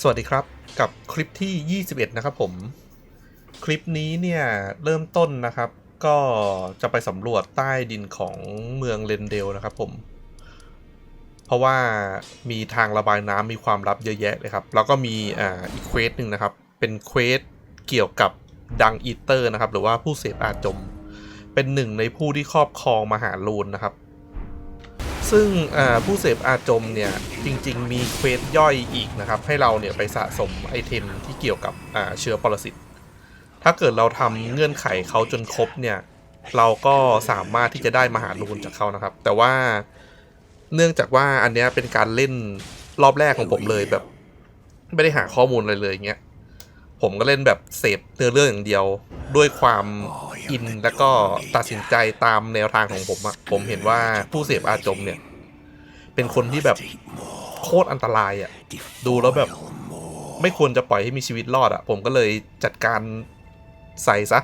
สวัสดีครับกับคลิปที่ 21 นะครับผม คลิปนี้เนี่ยเริ่มต้นนะครับ ก็จะไปสำรวจใต้ดินของเมืองเลนเดลนะครับผม เพราะว่ามีทางระบายน้ำมีความลับเยอะแยะเลยครับ แล้วก็มีอ่าอีกเควสหนึ่งนะครับ เป็นเควสเกี่ยวกับดังอีเตอร์นะครับ หรือว่าผู้เสพอาจมเป็นหนึ่งในผู้ที่ครอบครองมหาลูนนะครับ ซึ่งผู้เสพอาจมเนี่ยจริง ๆ มีเควสย่อยอีกนะครับ ให้เราเนี่ยไปสะสมไอเทมที่เกี่ยวกับเชื้อปรสิต ถ้าเกิดเราทำเงื่อนไขเขาจนครบเนี่ยเราก็สามารถที่จะได้มหาลูนจากเขานะครับ แต่ว่าเนื่องจากว่าอันเนี้ยเป็นการเล่นรอบแรกของผมเลยแบบ ไม่ได้หาข้อมูลอะไรเลยเงี้ย ผมก็เล่นแบบเสพเนื้อเรื่องอย่างเดียว ด้วยความอินแล้วก็ตัดสินใจตามแนวทางของผมอะผมเห็นว่าผู้เสพอาจมเนี่ย เป็นคนที่แบบโคตรอันตรายอะดูแล้วแบบไม่ควรจะปล่อยให้มีชีวิตรอดอะผมก็เลยจัดการใส่ซะ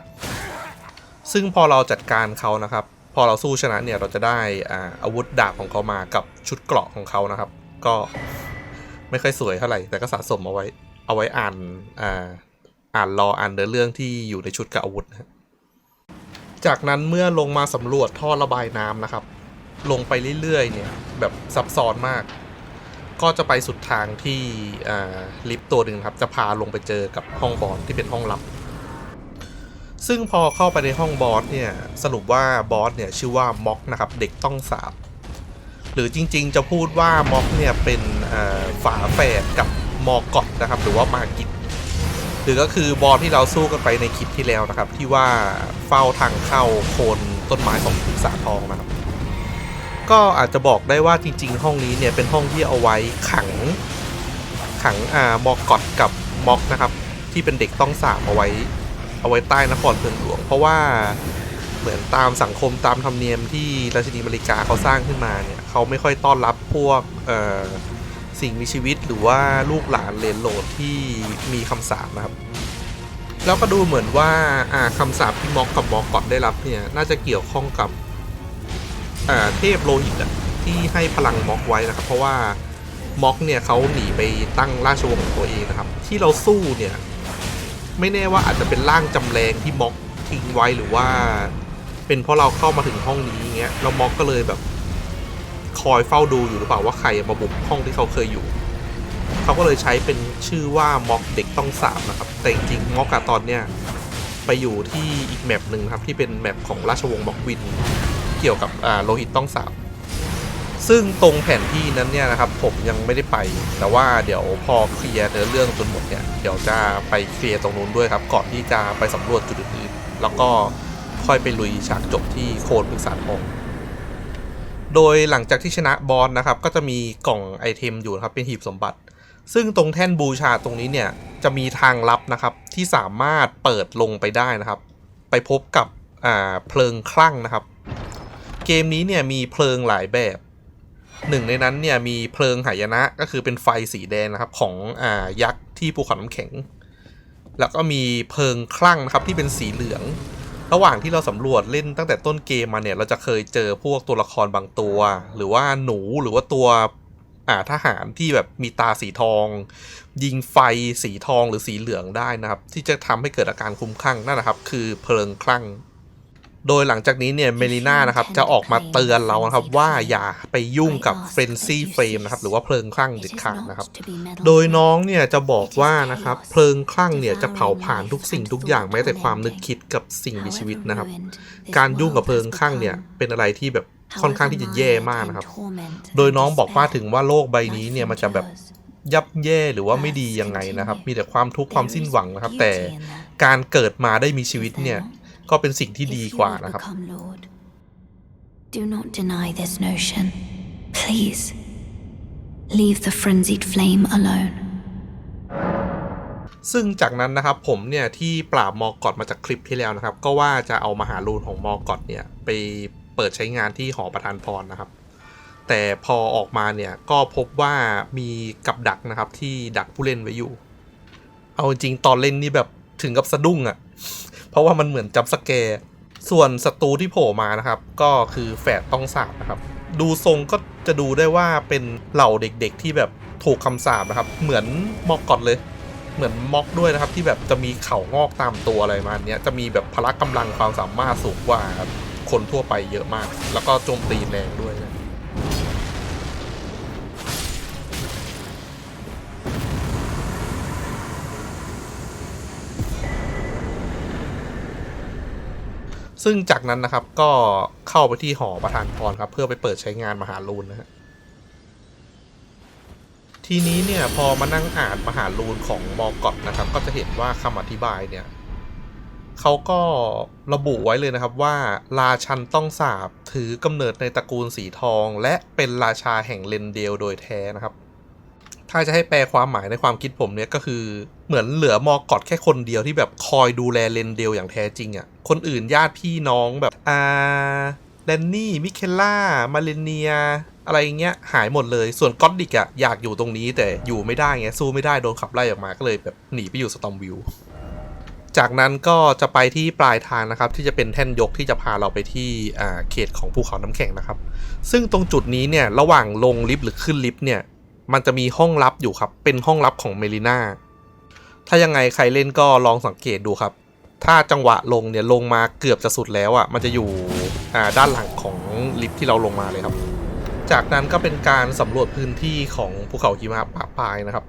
ซึ่งพอเราจัดการเขานะครับ พอเราสู้ชนะเนี่ยเราจะได้อ่าอาวุธดาบของเขามากับชุดเกราะของเขานะครับ ก็ไม่ค่อยสวยเท่าไหร่แต่ก็สะสมเอาไว้ เอาไว้อ่านอ่าอ่านรออ่านเนื้อเรื่องที่อยู่ในชุดกับอาวุธนะจากนั้นเมื่อลงมาสำรวจท่อระบายน้ำนะครับ ลงไปเรื่อยๆ เนี่ยแบบซับซ้อนมาก ก็จะไปสุดทางที่ลิฟต์ตัวหนึ่งครับ จะพาลงไปเจอกับห้องบอลที่เป็นห้องลับ ซึ่งพอเข้าไปในห้องบอสเนี่ยสรุปว่าบอสเนี่ยชื่อว่าม็อกนะครับ เด็กต้องสาบหรือจริงๆ จะพูดว่าม็อกเนี่ยเป็นฝาแฝดกับ มอกอดนะครับ หรือว่ามากิดหรือก็คือบอสที่เราสู้กันไปในคลิปที่แล้วนะครับ ที่ว่าเฝ้าทางเข้าโคนต้นไม้ของปีศาทองนะครับ ก็อาจจะบอกได้ว่าจริง ๆ ห้องนี้เนี่ยเป็นห้องที่เอาไว้ขังขังอ่ามอกอดกับม็อกนะครับ ที่เป็นเด็กต้องสาบเอาไว้ เอาไว้ใต้นครเมืองหลวง เพราะว่าเหมือนตามสังคมตามธรรมเนียมที่ราชินีมาริกาเขาสร้างขึ้นมาเนี่ยเขาไม่ค่อยต้อนรับพวกเอ่อ สิ่งมีชีวิตหรือว่าลูกหลานเลนโหลดที่มีคำสาปนะครับ แล้วก็ดูเหมือนว่าอ่าคำสาปที่ม็อกกับม็อกกอดได้รับเนี่ยน่าจะเกี่ยวข้องกับอ่าเทพโลหิตอะที่ให้พลังม็อกไว้นะครับ เพราะว่าม็อกเนี่ยเขาหนีไปตั้งราชวงศ์ของตัวเองนะครับ ที่เราสู้เนี่ยไม่แน่ว่าอาจจะเป็นร่างจำแรงที่ม็อกทิ้งไว้หรือว่า เป็นเพราะเราเข้ามาถึงห้องนี้อย่างเงี้ยแล้วม็อกก็เลยแบบ คอยเฝ้าดูอยู่หรือเปล่าว่าใครมาบุกห้องที่เขาเคยอยู่ เขาก็เลยใช้เป็นชื่อว่าม็อกเด็กต้องสาบนะครับ แต่จริงๆม็อกอะตอนเนี้ยไปอยู่ที่อีกแมปหนึ่งครับที่เป็นแมปของราชวงศ์ม็อกวิน เกี่ยวกับอ่าโลหิตต้องสาบซึ่งตรงแผนที่นั้นเนี่ยนะครับผมยังไม่ได้ไป แต่ว่าเดี๋ยวพอเคลียร์เนื้อเรื่องจนหมดเนี่ยเดี๋ยวจะไปเคลียร์ตรงนู้นด้วยครับ ก่อนที่จะไปสำรวจจุดอื่นๆแล้วก็ค่อยไปลุยฉากจบที่โคนปรึกษาทอง โดยหลังจากที่ชนะบอสนะครับ ก็จะมีกล่องไอเทมอยู่ครับเป็นหีบสมบัติ ซึ่งตรงแท่นบูชาตรงนี้เนี่ยจะมีทางลับนะครับที่สามารถเปิดลงไปได้นะครับ ไปพบกับอ่าเพลิงคลั่งนะครับ เกมนี้เนี่ยมีเพลิงหลายแบบหนึ่งในนั้นเนี่ยมีเพลิงหายนะก็คือเป็นไฟสีแดงนะครับของอ่ายักษ์ที่ภูเขาน้ำแข็ง แล้วก็มีเพลิงคลั่งนะครับที่เป็นสีเหลือง ระหว่างที่เราสำรวจเล่นตั้งแต่ต้นเกมมาเนี่ย เราจะเคยเจอพวกตัวละครบางตัว หรือว่าหนูหรือว่าตัวอ่าทหารที่แบบมีตาสีทอง ยิงไฟสีทองหรือสีเหลืองได้นะครับ ที่จะทำให้เกิดอาการคุ้มคลั่งนั่นนะครับ คือเพลิงคลั่ง โดยหลังจากนี้เนี่ยเมลิน่านะครับจะออกมาเตือนเรานะครับว่าอย่าไปยุ่งกับเฟรนซี่เฟรมนะครับหรือว่าเพลิงคลั่งเด็ดขาดนะครับ โดยน้องเนี่ยจะบอกว่านะครับเพลิงคลั่งเนี่ยจะเผาผลาญทุกสิ่งทุกอย่างแม้แต่ความนึกคิดกับสิ่งมีชีวิตนะครับ การยุ่งกับเพลิงคลั่งเนี่ยเป็นอะไรที่แบบค่อนข้างที่จะแย่มากนะครับ โดยน้องบอกว่าถึงว่าโลกใบนี้เนี่ยมันจะแบบยับแย่หรือว่าไม่ดียังไงนะครับ มีแต่ความทุกข์ความสิ้นหวังนะครับ แต่การเกิดมาได้มีชีวิตเนี่ย ก็เป็นสิ่งที่ดีกว่านะครับ Do not deny this notion. Please. Leave the frenzied flame alone. ซึ่งจากนั้นนะครับผมเนี่ยที่ปราบมอกอดมาจากคลิปที่แล้วนะครับ ก็ว่าจะเอามหาลูนของมอกอดเนี่ยไปเปิดใช้งานที่หอประธานพรนะครับ แต่พอออกมาเนี่ยก็พบว่ามีกับดักนะครับที่ดักผู้เล่นไว้อยู่ เอาจริงๆตอนเล่นนี่แบบถึงกับสะดุ้งอะ่ะ เพราะว่ามันเหมือนจับสแกร์ส่วนศัตรูที่โผล่มานะครับ ก็คือแฝดต้องสาบนะครับ ดูทรงก็จะดูได้ว่าเป็นเหล่าเด็กๆที่แบบถูกคำสาปนะครับ เหมือนมอกกอดเลย เหมือนม็อกด้วยนะครับ ที่แบบจะมีเข่างอกตามตัวอะไรมาเนี้ยจะมีแบบพละกำลังความสามารถสูงกว่าคนทั่วไปเยอะมาก แล้วก็โจมตีแรงด้วยนะ ซึ่งจากนั้นนะครับก็เข้าไปที่หอประธานพรครับ เพื่อไปเปิดใช้งานมหาลูนนะฮะทีนี้เนี่ยพอมานั่งอ่านมหาลูนของมอกอตนะครับ ก็จะเห็นว่าคำอธิบายเนี่ยเขาก็ระบุไว้เลยนะครับว่าราชันต้องสาบถือกำเนิดในตระกูลสีทอง และเป็นราชาแห่งเลนเดลโดยแท้นะครับ ถ้าจะให้แปลความหมายในความคิดผมเนี่ยก็คือเหมือนเหลือมอกอดแค่คนเดียวที่แบบคอยดูแลเลนเดลอย่างแท้จริงอะ่ะ คนอื่นญาติพี่น้องแบบอ่าแดนนี่ มิเคล่า มาเลเนีย อะไรเงี้ยหายหมดเลย ส่วนก็อดดิกอะอยากอยู่ตรงนี้แต่อยู่ไม่ได้ไงสู้ไม่ได้โดนขับไล่ออกมาก็เลยแบบหนีไปอยู่สตอมวิวจากนั้นก็จะไปที่ปลายทางนะครับ ที่จะเป็นแท่นยกที่จะพาเราไปที่อ่าเขตของภูเขาน้ำแข็งนะครับ ซึ่งตรงจุดนี้เนี่ยระหว่างลงลิฟต์หรือขึ้นลิฟต์เนี่ย มันจะมีห้องลับอยู่ครับ เป็นห้องลับของเมลิน่า ถ้ายังไงใครเล่นก็ลองสังเกตดูครับ ถ้าจังหวะลงเนี่ยลงมาเกือบจะสุดแล้วอะ่ะ มันจะอยู่อ่าด้านหลังของลิฟที่เราลงมาเลยครับ จากนั้นก็เป็นการสำรวจพื้นที่ของภูเขาหิมะปะปายนะครับ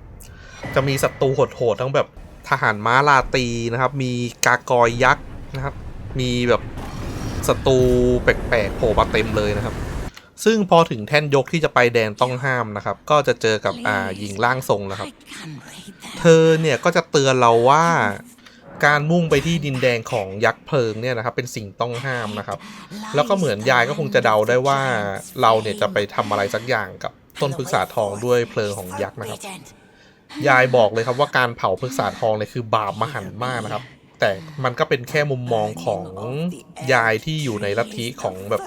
จะมีศัตรูโหดๆทั้งแบบทหารม้าลาตีนะครับ มีกากอยยักษ์นะครับ มีแบบศัตรูแปลกๆโผล่มาเต็มเลยนะครับ ซึ่งพอถึงแท่นยกที่จะไปแดนต้องห้ามนะครับ ก็จะเจอกับอ่าหญิงร่างทรงนะครับ เธอเนี่ยก็จะเตือนเราว่าการมุ่งไปที่ดินแดงของยักษ์เพลิงเนี่ยนะครับ เป็นสิ่งต้องห้ามนะครับ แล้วก็เหมือนยายก็คงจะเดาได้ว่าเราเนี่ยจะไปทำอะไรสักอย่างกับต้นพฤกษาทองด้วยเพลิงของยักษ์นะครับ ยายบอกเลยครับว่าการเผาพฤกษาทองเนี่ยคือบาปมหันต์มากนะครับ แต่มันก็เป็นแค่มุมมองของยายที่อยู่ในลัทธิของแบบ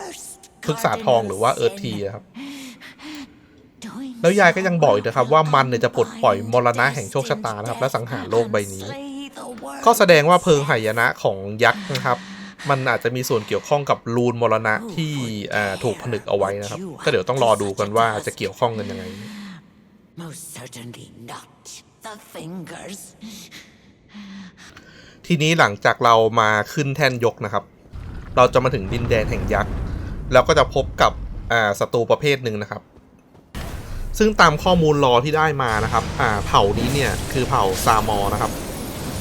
พฤกษาทองหรือว่าเอิร์ธทีอะครับ แล้วยายก็ยังบอกอีกนะครับว่ามันเนี่ยจะปลดปล่อยมรณะแห่งโชคชะตานะครับ และสังหารโลกใบนี้ ก็แสดงว่าเพลิงหายนะของยักษ์นะครับ มันอาจจะมีส่วนเกี่ยวข้องกับรูนมรณะที่อ่าถูกผนึกเอาไว้นะครับ ก็เดี๋ยวต้องรอดูกันว่าจะเกี่ยวข้องกันยังไง Most certainly not. The fingers. ทีนี้หลังจากเรามาขึ้นแท่นยกนะครับ เราจะมาถึงดินแดนแห่งยักษ์ แล้วก็จะพบกับศัตรูประเภทหนึ่งนะครับ ซึ่งตามข้อมูลรอที่ได้มานะครับอ่าเผ่านี้เนี่ยคือเผ่าซามอนะครับ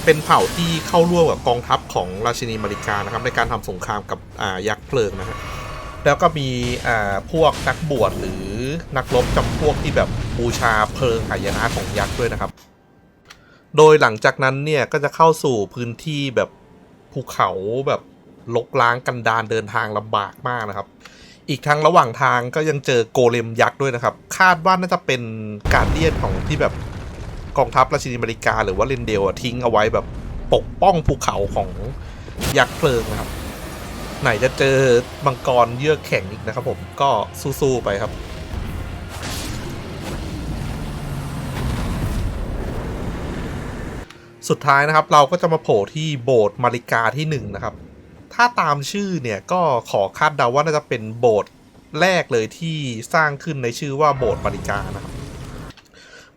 เป็นเผ่าที่เข้าร่วมกับกองทัพของราชินีมาริกานะครับ ในการทำสงครามกับยักษ์เพลิงนะฮะแล้วก็มีอ่าพวกนักบวชหรือนักรบจำพวกที่แบบบูชาเพลิงหายนะของยักษ์ด้วยนะครับ โดยหลังจากนั้นเนี่ยก็จะเข้าสู่พื้นที่แบบภูเขาแบบ ลกล้างกันดารเดินทางลำบากมากนะครับ อีกทั้งระหว่างทางก็ยังเจอโกเลมยักษ์ด้วยนะครับ คาดว่าน่าจะเป็นการเดียนของที่แบบกองทัพราชินีอเมริกาหรือว่าเรนเดลทิ้งเอาไว้แบบปกป้องภูเขาของยักษ์เพลิงนะครับ ไหนจะเจอมังกรเยือกแข็งอีกนะครับผมก็สู้ๆไปครับสุดท้ายนะครับเราก็จะมาโผล่ที่โบสถ์มาริกาที่หนึ่งนะครับ ถ้าตามชื่อเนี่ยก็ขอคาดเดาว่าน่าจะเป็นโบสถ์แรกเลยที่สร้างขึ้นในชื่อว่าโบสถ์มาริกานะครับ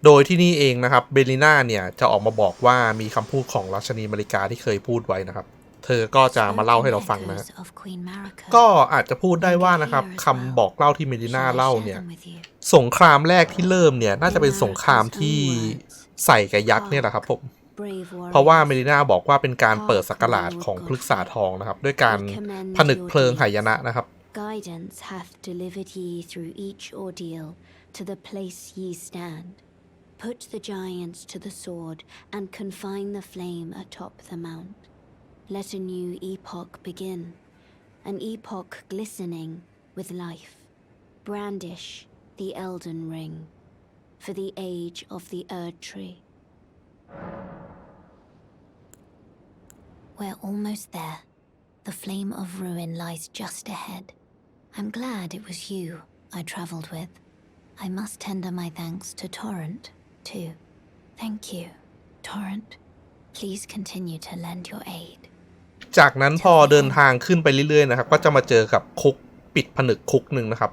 โดยที่นี่เองนะครับเบลิน่าเนี่ยจะออกมาบอกว่ามีคำพูดของราชนีมาริกาที่เคยพูดไว้นะครับ เธอก็จะมาเล่าให้เราฟังนะฮะก็อาจจะพูดได้ว่านะครับคำบอกเล่าที่เมลิน่าเล่าเนี่ย สงครามแรกที่เริ่มเนี่ยน่าจะเป็นสงครามที่ใส่กับยักษ์เนี่ยแหละครับผม เพราะว่าเมลิน่าบอกว่าเป็นการเปิดสักราชของพฤกษาทองนะครับ ด้วยการผนึกเพลิงหายนะนะครับ Guidance hath delivered ye through each ordeal to the place ye stand. Put the giants to the sword and confine the flame atop the mount. Let a new epoch begin, an epoch glistening with life. Brandish the Elden Ring for the age of the Erd Tree. We're almost there. The flame of ruin lies just ahead. I'm glad it was you I traveled with. I must tender my thanks to Torrent, too. Thank you, Torrent. Please continue to lend your aid. จากนั้นพอเดินทางขึ้นไปเรื่อยๆนะครับ ก็จะมาเจอกับคุกปิดผนึกคุกหนึ่งนะครับ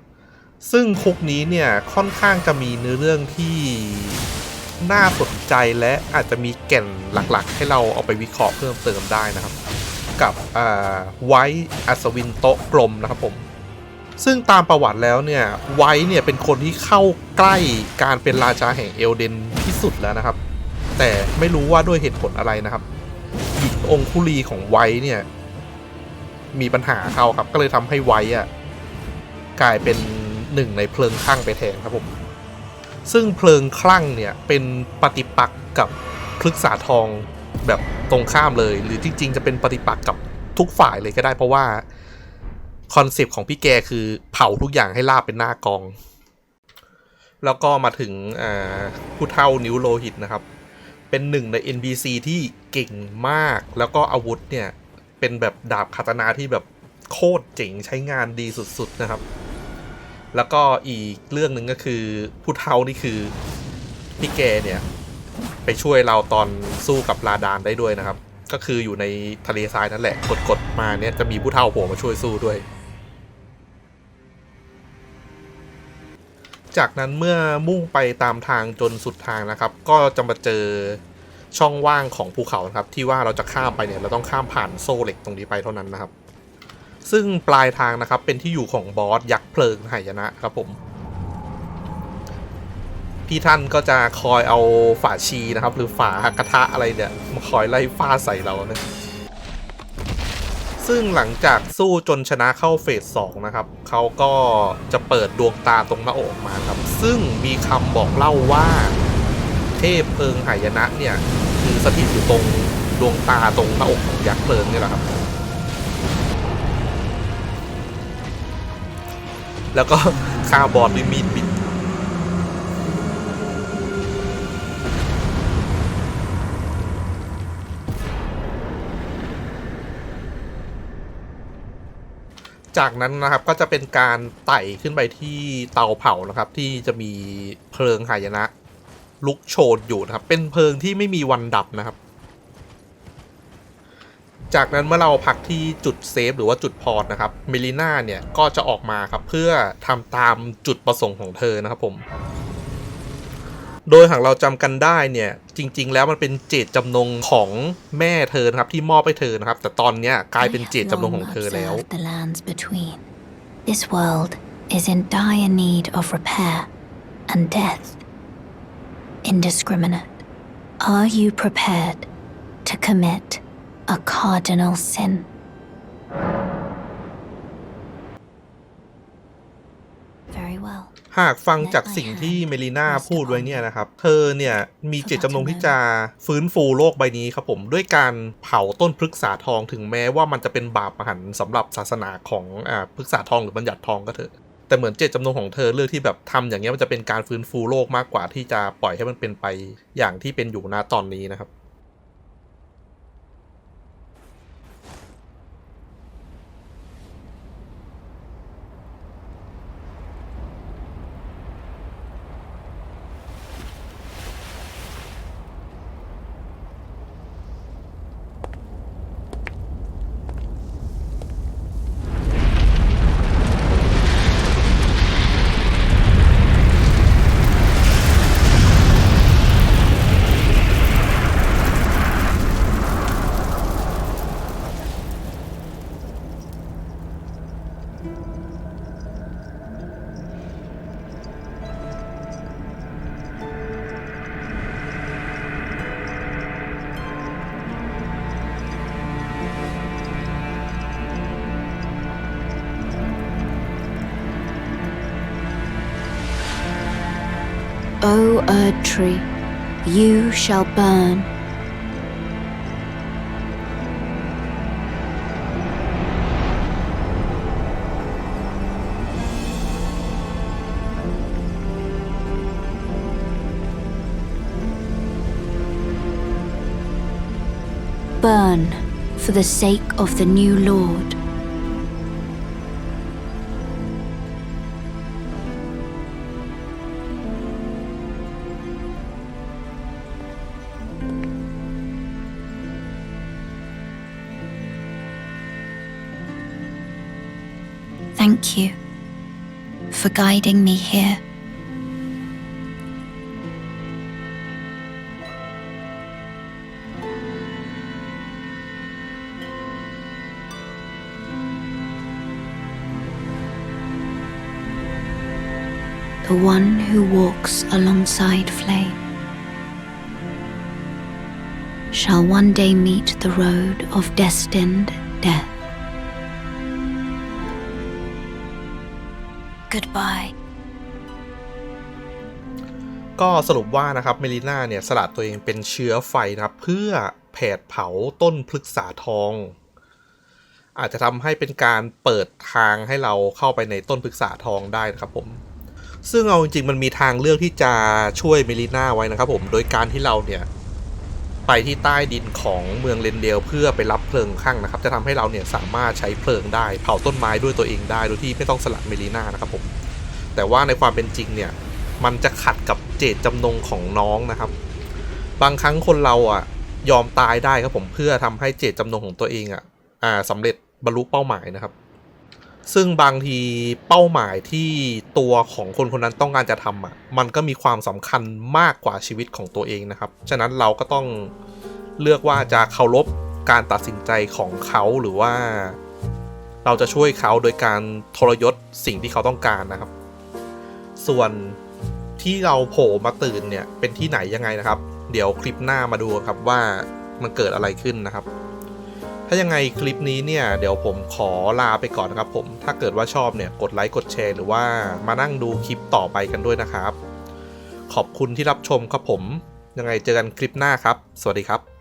ซึ่งคุกนี้เนี่ยค่อนข้างจะมีเนื้อเรื่องที่ น่าสนใจและอาจจะมีแก่นหลักๆ ให้เราเอาไปวิเคราะห์เพิ่มเติมได้นะครับ กับไว้อัศวินโต๊ะกลมนะครับผม ซึ่งตามประวัติแล้วเนี่ยไว้เนี่ยเป็นคนที่เข้าใกล้การเป็นราชาแห่งเอลเดนที่สุดแล้วนะครับ แต่ไม่รู้ว่าด้วยเหตุผลอะไรนะครับหญิงองคุลีของไว้เนี่ยมีปัญหาเข้าครับก็เลยทำให้ไว้อะกลายเป็นหนึ่งในเพลิงคลั่งไปแทนครับผม ซึ่งเพลิงคลั่งเนี่ยเป็นปฏิปักษ์กับพฤกษาทองแบบตรงข้ามเลย หรือจริง ๆ จะเป็นปฏิปักษ์กับทุกฝ่ายเลยก็ได้ เพราะว่าคอนเซปต์ของพี่แกคือเผาทุกอย่างให้ลาบเป็นหน้ากอง แล้วก็มาถึงผู้เท่านิ้วโลหิตนะครับ เป็นหนึ่งใน NPC ที่เก่งมาก แล้วก็อาวุธเนี่ย เป็นแบบดาบคาตานาที่แบบโคตรเจ๋งใช้งานดีสุด ๆ นะครับ แล้วก็อีกเรื่องหนึ่งก็คือผู้เท่านี่คือพี่แกเนี่ย ไปช่วยเราตอนสู้กับลาดานได้ด้วยนะครับ ก็คืออยู่ในทะเลทรายนั่นแหละกดๆมาเนี่ยจะมีผู้เท่าโผล่มาช่วยสู้ด้วย จากนั้นเมื่อมุ่งไปตามทางจนสุดทางนะครับ ก็จะมาเจอช่องว่างของภูเขานะครับ ที่ว่าเราจะข้ามไปเนี่ยเราต้องข้ามผ่านโซ่เหล็กตรงนี้ไปเท่านั้นนะครับ ซึ่งปลายทางนะครับเป็นที่อยู่ของบอสยักษ์เพลิงหายนะครับผมพี่ท่านก็จะคอยเอาฝาชีนะครับ หรือฝากระทะอะไรเนี่ยมาคอยไล่ฟาใส่เรานะซึ่งหลังจากสู้จนชนะเข้าเฟสสองนะครับเขาก็จะเปิดดวงตาตรงหน้าอกมาครับ ซึ่งมีคำบอกเล่าว่า เทพเพลิงหายนะเนี่ย คือสถิตอยู่ตรงดวงตาตรงหน้าอกของยักษ์เพลิงนี่แหละครับ แล้วก็ฆ่าบอสด้วยมีดบิดจากนั้นนะครับก็จะเป็นการไต่ขึ้นไปที่เตาเผานะครับ ที่จะมีเพลิงหายนะ ลุกโชนอยู่นะครับ เป็นเพลิงที่ไม่มีวันดับนะครับ จากนั้นเมื่อเราพักที่จุดเซฟหรือว่าจุดพอร์ตนะครับเมลิน่าเนี่ยก็จะออกมาครับเพื่อทำตามจุดประสงค์ของเธอนะครับผม โดยหากเราจำกันได้เนี่ยจริง ๆ แล้วมันเป็นเจตจำนงของแม่เธอนะครับที่มอบให้เธอนะครับ แต่ตอนเนี้ยกลายเป็นเจตจำนงของเธอแล้ว the lands between. This world is in dire need of repair and death. Indiscriminate. Are you prepared to commit a cardinal sin? Very well. หากฟังจากสิ่งที่เมลิน่าพูดไว้เนี่ยนะครับ เธอเนี่ยมีเจตจำนงที่จะฟื้นฟูโลกใบนี้ครับผม ด้วยการเผาต้นพฤกษาทองถึงแม้ว่ามันจะเป็นบาปมหันต์สำหรับศาสนาของอ่าพฤกษาทองหรือบัญญัติทองก็เถอะ แต่เหมือนเจตจำนงของเธอเลือกที่แบบทำอย่างเงี้ยมันจะเป็นการฟื้นฟูโลกมากกว่าที่จะปล่อยให้มันเป็นไปอย่างที่เป็นอยู่ณตอนนี้นะครับ O Erd Tree, you shall burn. Burn for the sake of the new Lord. Thank you for guiding me here. The one who walks alongside Flame shall one day meet the road of destined death. Goodbye. ก็สรุปว่านะครับเมลิน่าเนี่ยสละตัวเองเป็นเชื้อไฟนะครับเพื่อแผดเผาต้นพฤกษาทอง อาจจะทำให้เป็นการเปิดทางให้เราเข้าไปในต้นพฤกษาทองได้นะครับผม ซึ่งเอาจริงๆมันมีทางเลือกที่จะช่วยเมลิน่าไว้นะครับผมโดยการที่เราเนี่ย ไปที่ใต้ดินของเมืองเลนเดลเพื่อไปรับเพลิงข้างนะครับ จะทำให้เราเนี่ยสามารถใช้เพลิงได้ เผาต้นไม้ด้วยตัวเองได้โดยที่ไม่ต้องสละเมลิน่านะครับผมแต่ว่าในความเป็นจริงเนี่ยมันจะขัดกับเจตจำนงของน้องนะครับ บางครั้งคนเราอะยอมตายได้ครับผมเพื่อทำให้เจตจำนงของตัวเองอะอ่าสำเร็จบรรลุเป้าหมายนะครับ ซึ่งบางทีเป้าหมายที่ตัวของคนคนนั้นต้องการจะทำอะมันก็มีความสำคัญมากกว่าชีวิตของตัวเองนะครับ ฉะนั้นเราก็ต้องเลือกว่าจะเคารพการตัดสินใจของเขาหรือว่า เราจะช่วยเขาโดยการทรยศสิ่งที่เขาต้องการนะครับ ส่วนที่เราโผล่มาตื่นเนี่ยเป็นที่ไหนยังไงนะครับ เดี๋ยวคลิปหน้ามาดูครับว่ามันเกิดอะไรขึ้นนะครับายังไงคลิปนี้เนี่ยเดี๋ยวผมขอลาไปก่อนนะครับผม ถ้าเกิดว่าชอบเนี่ยกดไลค์กดแชร์หรือว่ามานั่งดูคลิปต่อไปกันด้วยนะครับ ขอบคุณที่รับชมครับผม ยังไงเจอกันคลิปหน้าครับ สวัสดีครับ